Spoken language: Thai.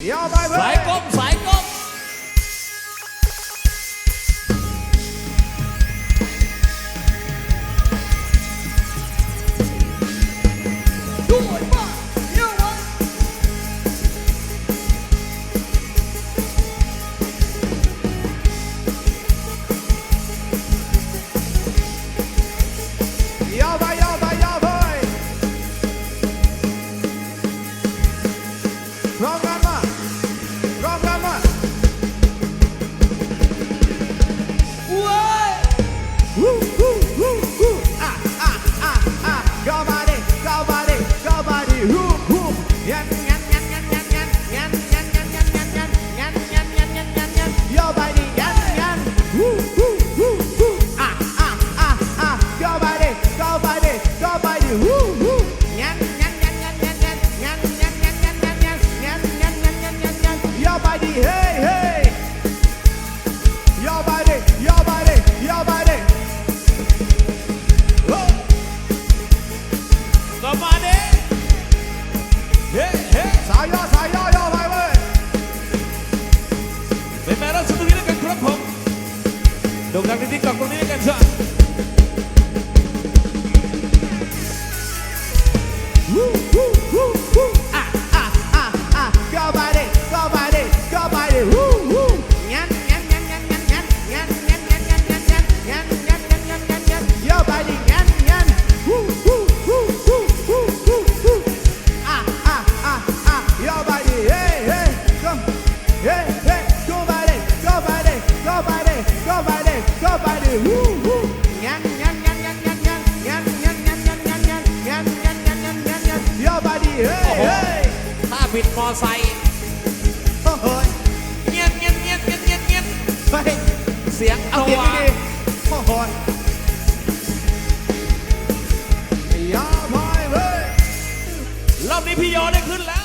Yo, bye bye. Phải cốp, phải cốp. Yo, bye, yo, bye, yo, boy. Long, long, ายย่อสายย่อย่อไปเว้ยเป็นแม่รักสุดที่ด้วยกันครับผมโด่งดังในที่กล่องตรงนี้ด้วยกันซะ body, your body. Woo, woo. Nyan, nyan, nyan, nyan, nyan, nyan. Nyan, nyan, nyan, nyan, nyan, nyan. Nyan, nyan, nyan, nyan, nyan, nyan. Your body, hey, โอ้โห hey. ถ้าบิดมอไซค์โอ้โหเงี้ยเงี้ยเงี้ยเงี้ยเงี้ยเงี้ยไปเสียงเอาตัวเสียงดีๆโอ้โหอย่าไปเว้ยรอบนี้พี่ยอได้ขึ้นแล้ว